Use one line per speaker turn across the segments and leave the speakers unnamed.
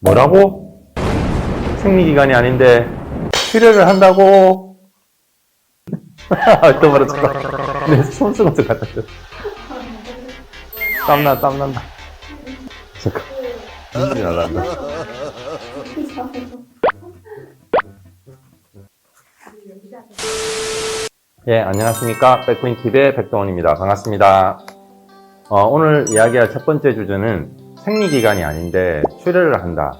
뭐라고? 생리기간이 아닌데 출혈을 한다고? 또 말했어. 내 손수건도 갖다 줘. 땀나, 땀난다. 잠깐. 눈물이 날란다. 예, 안녕하십니까. 백구인TV의 백동원입니다. 반갑습니다. 어, 오늘 이야기할 첫 번째 주제는 생리기간이 아닌데 출혈을 한다.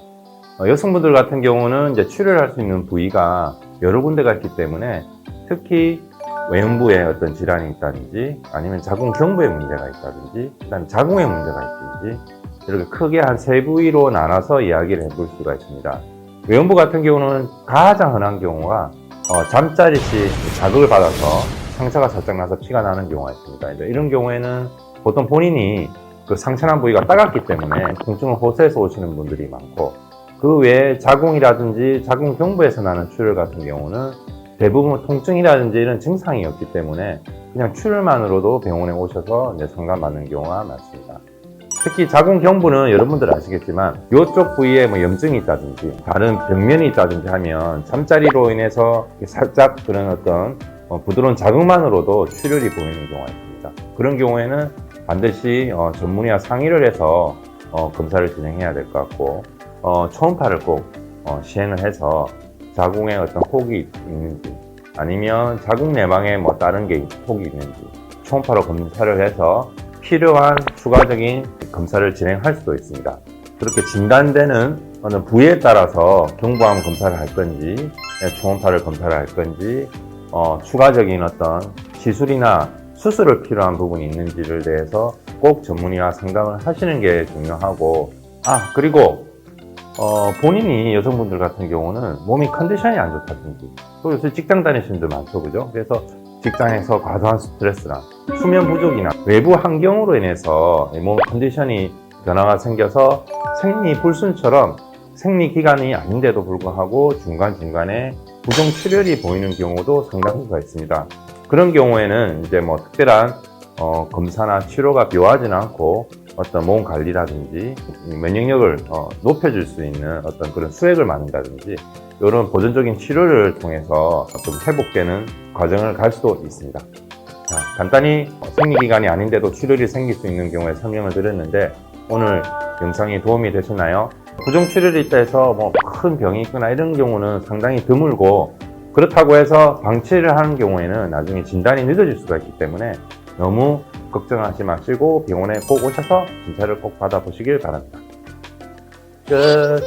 어, 여성분들 같은 경우는 이제 출혈할 수 있는 부위가 여러 군데가 있기 때문에 특히 외음부에 어떤 질환이 있다든지 아니면 자궁 경부에 문제가 있다든지 그다음 자궁에 문제가 있든지 이렇게 크게 한 세 부위로 나눠서 이야기를 해볼 수가 있습니다. 외음부 같은 경우는 가장 흔한 경우가 어, 잠자리 시 자극을 받아서 상처가 살짝 나서 피가 나는 경우가 있습니다. 이런 경우에는 보통 본인이 그 상처난 부위가 따갑기 때문에 통증을 호소해서 오시는 분들이 많고 그 외에 자궁이라든지 자궁 경부에서 나는 출혈 같은 경우는 대부분 통증이라든지 이런 증상이 없기 때문에 그냥 출혈만으로도 병원에 오셔서 상담받는 경우가 많습니다. 특히 자궁 경부는 여러분들 아시겠지만 이쪽 부위에 뭐 염증이 있다든지 다른 병면이 있다든지 하면 잠자리로 인해서 살짝 그런 어떤 어, 부드러운 자극만으로도 출혈이 보이는 경우가 있습니다. 그런 경우에는 반드시 어, 전문의와 상의를 해서 어, 검사를 진행해야 될 것 같고 어, 초음파를 꼭 어, 시행을 해서 자궁에 어떤 혹이 있는지 아니면 자궁 내방에 뭐 다른 게 혹이 있는지 초음파로 검사를 해서 필요한 추가적인 검사를 진행할 수도 있습니다. 그렇게 진단되는 어느 부위에 따라서 경부암 검사를 할 건지 초음파를 검사를 할 건지 어, 추가적인 어떤 시술이나 수술을 필요한 부분이 있는지를 대해서 꼭 전문의와 상담을 하시는 게 중요하고 아 그리고 어, 본인이 여성분들 같은 경우는 몸이 컨디션이 안 좋다든지 또 요새 직장 다니시는 분들 많죠 그죠 그래서 직장에서 과도한 스트레스나 수면 부족이나 외부 환경으로 인해서 몸 컨디션이 변화가 생겨서 생리 불순처럼 생리 기간이 아닌데도 불구하고 중간중간에 부종 출혈이 보이는 경우도 상당수가 있습니다. 그런 경우에는 이제 뭐 특별한 어, 검사나 치료가 필요하지는 않고 어떤 몸 관리라든지 면역력을 어, 높여줄 수 있는 어떤 그런 수액을 맞는다든지 이런 보존적인 치료를 통해서 좀 회복되는 과정을 갈 수도 있습니다. 자, 간단히 생리기간이 아닌데도 출혈이 생길 수 있는 경우에 설명을 드렸는데 오늘 영상이 도움이 되셨나요? 부종출혈이 있다 해서 뭐 큰 병이 있거나 이런 경우는 상당히 드물고 그렇다고 해서 방치를 하는 경우에는 나중에 진단이 늦어질 수가 있기 때문에 너무 걱정하지 마시고 병원에 꼭 오셔서 진찰을 꼭 받아보시길 바랍니다. 끝.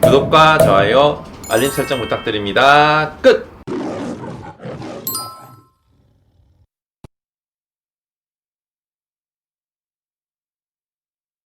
구독과 좋아요, 알림 설정 부탁드립니다. 끝!